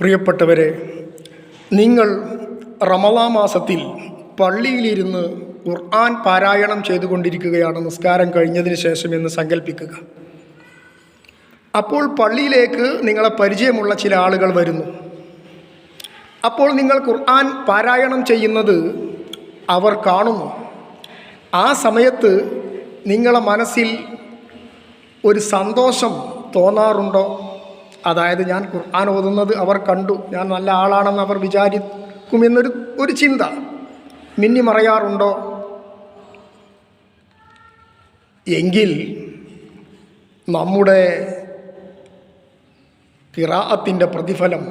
പ്രിയപ്പെട്ടവരെ നിങ്ങൾ റമലാ മാസത്തിൽ പള്ളിയിലിരുന്ന് ഖുർആൻ പാരായണം ചെയ്തുകൊണ്ടിരിക്കുകയാണ് നിസ്കാരം കഴിഞ്ഞതിന് ശേഷം എന്ന് സങ്കല്പിക്കുക അപ്പോൾ പള്ളിയിലേക്ക് നിങ്ങളെ പരിചയമുള്ള ചില ആളുകൾ വരുന്നു. അപ്പോൾ നിങ്ങൾ ഖുർആൻ പാരായണം ചെയ്യുന്നത് അവർ കാണുന്നു. ആ സമയത്ത് നിങ്ങളെ മനസ്സിൽ ഒരു സന്തോഷം തോന്നാറുണ്ടോ? അതായത് ഞാൻ ഖുർആൻ ഓതുന്നത് അവർ കണ്ടു. ഞാൻ നല്ല ആളാണെന്ന് അവർ വിചാരിക്കുമെന്നൊരു ഒരു ചിന്ത മിന്നി മറയാറുണ്ടോ എങ്കിൽ നമ്മുടെ കിറാഅത്തിന്റെ പ്രതിഫലം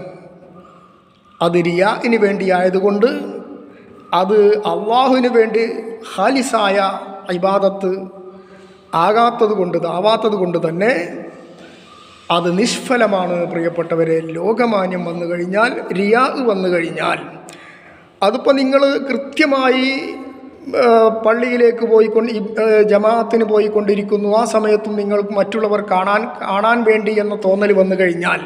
അത് റിയാഇന് വേണ്ടിയായതുകൊണ്ട് അത് അള്ളാഹുവിന് വേണ്ടി ഹാലിസായ ഇബാദത്ത് ആകാത്തത് കൊണ്ട് ആവാത്തത് കൊണ്ട് തന്നെ അത് നിഷ്ഫലമാണ് പ്രിയപ്പെട്ടവരെ. ലോകമാന്യം വന്നു കഴിഞ്ഞാൽ റിയാ വന്നു കഴിഞ്ഞാൽ. അതിപ്പോൾ നിങ്ങൾ കൃത്യമായി പള്ളിയിലേക്ക് പോയിക്കൊണ്ട് ജമാഅത്തിന് പോയിക്കൊണ്ടിരിക്കുന്നു. ആ സമയത്തും നിങ്ങൾക്ക് മറ്റുള്ളവർ കാണാൻ കാണാൻ വേണ്ടി എന്ന തോന്നൽ വന്നു കഴിഞ്ഞാൽ.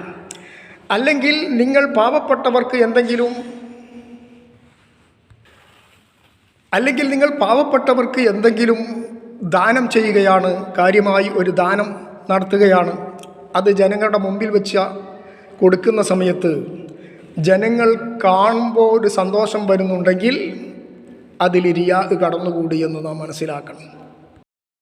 അല്ലെങ്കിൽ നിങ്ങൾ പാവപ്പെട്ടവർക്ക് എന്തെങ്കിലും അല്ലെങ്കിൽ നിങ്ങൾ പാവപ്പെട്ടവർക്ക് എന്തെങ്കിലും ദാനം ചെയ്യുകയാണ് കാര്യമായി ഒരു ദാനം നടത്തുകയാണ്. അത് ജനങ്ങളുടെ മുമ്പിൽ വെച്ച കൊടുക്കുന്ന സമയത്ത് ജനങ്ങൾ കാണുമ്പോൾ ഒരു സന്തോഷം വരുന്നുണ്ടെങ്കിൽ അതിൽ റിയാ കടന്നുകൂടി എന്ന് നാം മനസ്സിലാക്കണം.